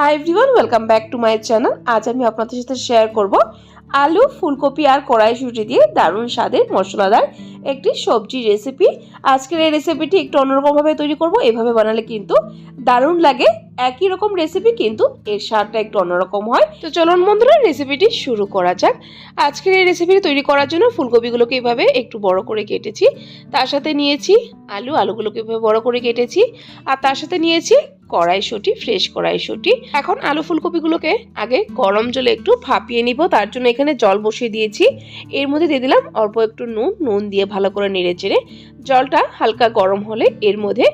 Hi everyone welcome back to my channel আজ আমি আপনাদের সাথে শেয়ার করব আলু, ফুলকপি আর কড়াইশুঁটি দিয়ে দারুণ স্বাদের মশলাদার একটি সবজি রেসিপি আজকের এই রেসিপিটি একটু অন্যরকমভাবে তৈরি করব। এভাবে বানালে কিন্তু দারুণ লাগে। একই রকম রেসিপি কিন্তু এর স্বাদটা একটু অন্যরকম হয়। তো চলুন বন্ধুরা রেসিপিটি শুরু করা যাক। আজকের এই রেসিপিটি তৈরি করার জন্য ফুলকপিগুলোকে এভাবে একটু বড় করে কেটেছি। তার সাথে নিয়েছি আলু, আলুগুলোকে এভাবে বড় করে কেটেছি। আর তার সাথে নিয়েছি কড়াইশুঁটি ফ্রেশ কড়াইশুঁটি। এখন আলু ফুলকপিগুলোকে আগে গরম জলে একটু ভাপিয়ে নিব। তার জন্য এখানে জল বসিয়ে দিয়েছি। এর মধ্যে দিয়ে দিলাম অল্প একটু নুন নুন দিয়ে ভালো করে নেড়ে চেড়ে। জলটা হালকা গরম হলে এর মধ্যে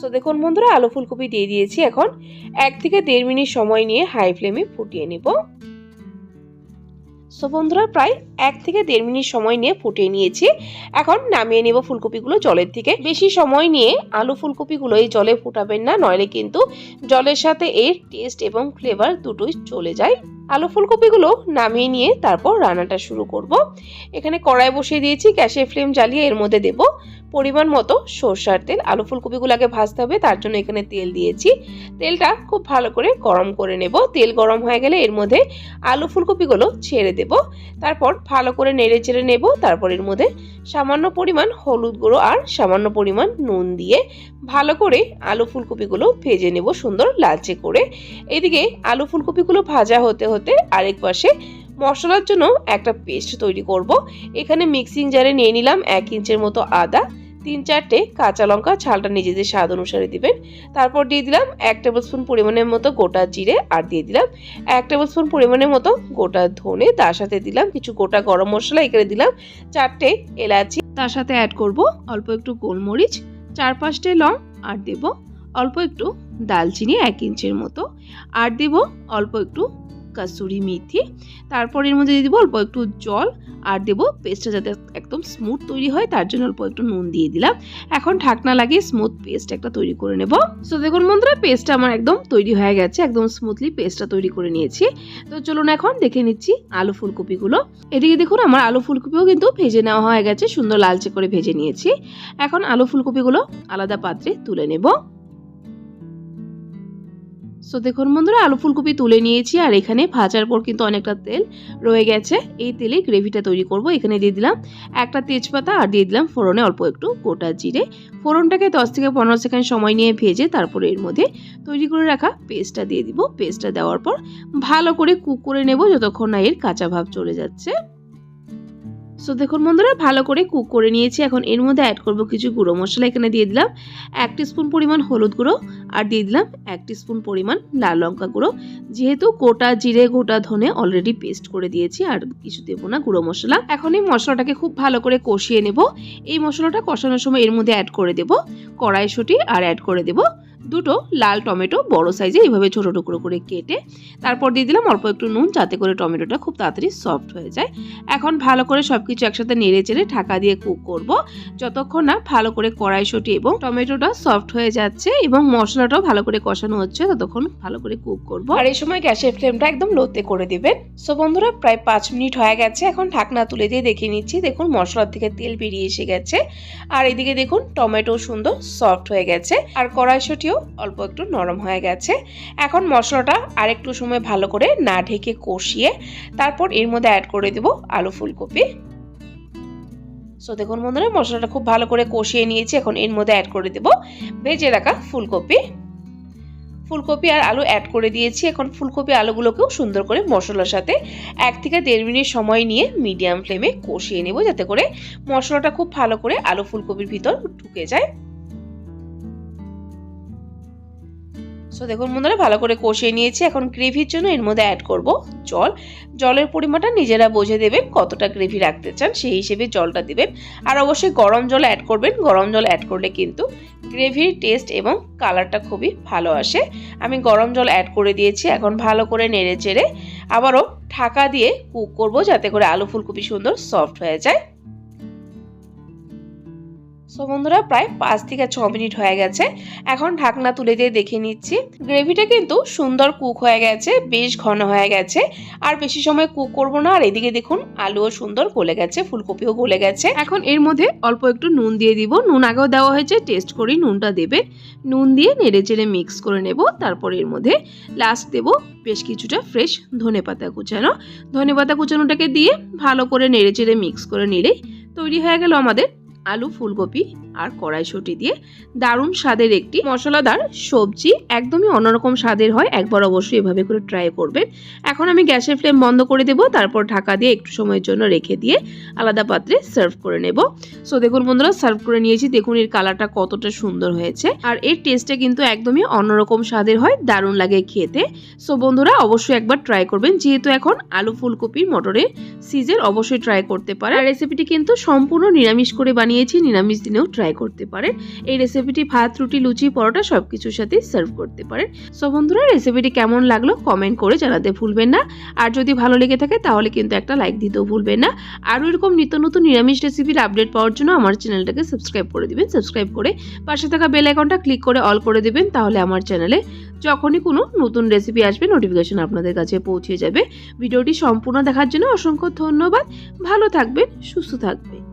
তো দেখুন বন্ধুরা, আলু ফুলকপি দিয়ে দিয়েছি। এখন এক থেকে দেড় মিনিট সময় নিয়ে হাই ফ্লেমে ফুটিয়ে নিব। সো বন্ধুরা, প্রায় এক থেকে দেড় মিনিট সময় নিয়ে ফুটিয়ে নিয়েছি। এখন নামিয়ে নেব ফুলকপিগুলো জলের থেকে বেশি সময় নিয়ে আলু ফুলকপিগুলো এই জলে ফুটাবেন না, নইলে কিন্তু জলের সাথে এর টেস্ট এবং ফ্লেভার দুটোই চলে যায়। আলু ফুলকপিগুলো নামিয়ে নিয়ে তারপর রান্নাটা শুরু করব। এখানে কড়াই বসিয়ে দিয়েছি, গ্যাসের ফ্লেম জ্বালিয়ে এর মধ্যে দেব পরিমাণ মতো সর্ষার তেল। আলু ফুলকপিগুলো আগে ভাজতে হবে, তার জন্য এখানে তেল দিয়েছি। তেলটা খুব ভালো করে গরম করে নেব। তেল গরম হয়ে গেলে এর মধ্যে আলু ফুলকপিগুলো ছেড়ে দেব। তারপর ভালো করে নেড়ে চেড়ে নেব। তারপর এর মধ্যে সামান্য পরিমাণ হলুদ গুঁড়ো আর সামান্য পরিমাণ নুন দিয়ে ভালো করে আলু ফুলকপিগুলো ভেজে নেব সুন্দর লালচে করে। এদিকে আলু ফুলকপিগুলো ভাজা হতে হতে আরেক পাশে মশলার জন্য একটা পেস্ট তৈরি করব। এখানে মিক্সিং জারে নিয়ে নিলাম এক ইঞ্চের মতো আদা। তিন চারটে কাঁচা লঙ্কা ছালটা নিজেদের স্বাদ অনুসারে দিবেন। তারপর দিয়ে দিলাম এক টেবিল স্পুন পরিমাণের মতো গোটা জিরে আর দিয়ে দিলাম এক টেবিল স্পুন পরিমাণের মতো গোটা ধনে। তার সাথে দিলাম কিছু গোটা গরম মশলা, এখানে দিলাম চারটে এলাচি। তার সাথে অ্যাড করব অল্প একটু গোলমরিচ চার পাঁচটে লং আর দেব অল্প একটু দালচিনি এক ইঞ্চের মতো। আর দেব অল্প একটু কাসুরি মেথি। তারপর এর মধ্যে দিয়ে দেবো অল্প একটু জল আর দেবো পেস্টটা যাতে একদম স্মুথ তৈরি হয়, তার জন্য অল্প একটু নুন দিয়ে দিলাম। এখন ঢাকনা লাগিয়ে স্মুথ পেস্ট একটা তৈরি করে নেব। সো দেখুন বন্ধুরা পেস্টটা আমার একদম তৈরি হয়ে গেছে, একদম স্মুথলি পেস্টটা তৈরি করে নিয়েছি। তো চলুন এখন দেখে নিচ্ছি আলু ফুলকপিগুলো। এদিকে দেখুন, আমার আলু ফুলকপিও কিন্তু ভেজে নেওয়া হয়ে গেছে, সুন্দর লালচে করে ভেজে নিয়েছি। এখন আলু ফুলকপিগুলো আলাদা পাত্রে তুলে নেব। সো দেখুন বন্ধুরা, আলু ফুলকপি তুলে নিয়েছি, আর এখানে ভাজার পর কিন্তু অনেকটা তেল রয়ে গেছে। এই তেলে গ্রেভিটা তৈরি করব। এখানে দিয়ে দিলাম একটা তেজপাতা, আর দিয়ে দিলাম ফোড়নে অল্প একটু গোটা জিরে। ফোড়নটাকে দশ থেকে পনেরো সেকেন্ড সময় নিয়ে ভেজে তারপরে এর মধ্যে তৈরি করে রাখা পেস্টটা দিয়ে দিব। পেস্টটা দেওয়ার পর ভালো করে কুক করে নেব, যতক্ষণ না এর কাঁচা ভাব চলে যাচ্ছে। সো দেখুন বন্ধুরা, ভালো করে কুক করে নিয়েছি। এখন এর মধ্যে অ্যাড করব কিছু গুঁড়ো মশলা। এখানে দিয়ে দিলাম এক স্পুন পরিমাণ হলুদ গুঁড়ো আর দিয়ে দিলাম এক স্পুন পরিমাণ লাল লঙ্কা গুঁড়ো। যেহেতু গোটা জিরে, গোটা ধনে অলরেডি পেস্ট করে দিয়েছি আর কিছু দেবো না, গুঁড়ো মশলা। এখন এই মশলাটাকে খুব ভালো করে কষিয়ে নেব। এই মশলাটা কষানোর সময় এর মধ্যে অ্যাড করে দেব। কড়াইশুঁটি আর অ্যাড করে দেব। দুটো লাল টমেটো বড় সাইজে এইভাবে ছোটো টুকরো করে কেটে তারপর দিয়ে দিলাম অল্প একটু নুন, যাতে করে টমেটোটা খুব তাড়াতাড়ি সফট হয়ে যায়। এখন ভালো করে সব কিছু একসাথে নেড়ে চেড়ে ঢাকা দিয়ে কুক করব। যতক্ষণ না ভালো করে কড়াইশুঁটি এবং টমেটোটা সফট হয়ে যাচ্ছে এবং মশলাটাও ভালো করে কষানো হচ্ছে, ততক্ষণ ভালো করে কুক করব। আর এই সময় গ্যাসের ফ্লেমটা একদম লোতে করে দেবেন। সো বন্ধুরা, প্রায় পাঁচ মিনিট হয়ে গেছে, এখন ঢাকনা তুলে দিয়ে দেখে নিচ্ছি। দেখুন, মশলার থেকে তেল বেরিয়ে এসে গেছে। আর এদিকে দেখুন টমেটো সুন্দর সফট হয়ে গেছে। আর কড়াইশুঁটিও অল্প একটু নরম হয়ে গেছে। এখন মশলাটা আরেকটু সময় ভালো করে না ঢেকে কষিয়ে তারপর এর মধ্যে অ্যাড করে দেব আলু ফুলকপি। সো দেখুন বন্ধুরা, মশলাটা খুব ভালো করে কষিয়ে নিয়েছি। এখন এর মধ্যে অ্যাড করে দেব ভেজে রাখা ফুলকপি। ফুলকপি আর আলু অ্যাড করে দিয়েছি। এখন ফুলকপি আলুগুলোকেও সুন্দর করে মশলার সাথে এক থেকে দেড় মিনিট সময় নিয়ে মিডিয়াম ফ্লেমে কষিয়ে নেব, যাতে করে মশলাটা খুব ভালো করে আলু ফুলকপির ভিতর ঢুকে যায়। সো দেখুন বন্ধুরা, ভালো করে কষিয়ে নিয়েছি। এখন গ্রেভির জন্য এর মধ্যে অ্যাড করব জল। জলের পরিমাণটা নিজেরা বুঝে দেবেন কতটা গ্রেভি রাখতে চান, সেই হিসেবে জলটা দিবেন। আর অবশ্যই গরম জল অ্যাড করবেন। গরম জল অ্যাড করলে কিন্তু গ্রেভির টেস্ট এবং কালারটা খুবই ভালো আসে। আমি গরম জল অ্যাড করে দিয়েছি। এখন ভালো করে নেড়ে চেড়ে আবারও ঢাকা দিয়ে কুক করব যাতে করে আলু ফুলকপি সুন্দর সফট হয়ে যায়। সো বন্ধুরা, প্রায় পাঁচ থেকে ছ মিনিট হয়ে গেছে। এখন ঢাকনা তুলে দিয়ে দেখে নিচ্ছি। গ্রেভিটা কিন্তু সুন্দর কুক হয়ে গেছে, বেশ ঘন হয়ে গেছে। আর বেশি সময় কুক করব না। আর এদিকে দেখুন, আলুও সুন্দর গলে গেছে, ফুলকপিও গলে গেছে। এখন এর মধ্যে অল্প একটু নুন দিয়ে দিব। নুন আগেও দেওয়া হয়েছে, টেস্ট করি, নুনটা দেবে। নুন দিয়ে নেড়ে চেড়ে মিক্স করে নেব। তারপর এর মধ্যে লাস্ট দেব বেশ কিছুটা ফ্রেশ ধনে পাতা কুচানো। ধনে পাতা কুচানোটাকে দিয়ে ভালো করে নেড়ে চেড়ে মিক্স করে নিলেই তৈরি হয়ে গেল আমাদের আলু ফুলকপি আর কড়াইশুঁটি দিয়ে দারুণ স্বাদের একটি মশলাদার সবজি। একদমই অন্যরকম স্বাদের হয়, একবার অবশ্যই এভাবে করে ট্রাই করবেন। এখন আমি গ্যাসের ফ্লেম বন্ধ করে দেব, তারপর ঢাকা দিয়ে একটু সময়ের জন্য রেখে দিয়ে আলাদা পাত্রে সার্ভ করে নেব। সো দেখুন বন্ধুরা সার্ভ করে নিয়েছি, দেখুন এর কালারটা কতটা সুন্দর হয়েছে। আর এর টেস্টটা কিন্তু একদমই অন্যরকম স্বাদের হয়, দারুণ লাগে খেতে। সো বন্ধুরা, অবশ্যই একবার ট্রাই করবেন, যেহেতু এখন আলু ফুলকপি, মটরের সিজন অবশ্যই ট্রাই করতে পারে আর রেসিপিটি কিন্তু সম্পূর্ণ নিরামিষ করে বানিয়েছি, নিরামিষ দিনেও ট্রাই করতে পারেন। এই রেসিপিটি ভাত, রুটি, লুচি, পরোটা সব কিছুর সাথে সার্ভ করতে পারেন। সো বন্ধুরা রেসিপিটি কেমন লাগল কমেন্ট করে জানাতে ভুলবেন না। আর যদি ভালো লেগে থাকে তাহলে কিন্তু একটা লাইক দিতেও ভুলবেন না। আরও এরকম নিত্য নতুন নিরামিষ রেসিপির আপডেট পাওয়ার জন্য আমার চ্যানেলটাকে সাবস্ক্রাইব করে দিবেন। সাবস্ক্রাইব করে পাশে থাকা বেল আইকনটা ক্লিক করে অল করে দেবেন। তাহলে আমার চ্যানেলে যখনই কোনো নতুন রেসিপি আসবে নোটিফিকেশন আপনাদের কাছে পৌঁছে যাবে। ভিডিওটি সম্পূর্ণ দেখার জন্য অসংখ্য ধন্যবাদ। ভালো থাকবেন, সুস্থ থাকবেন।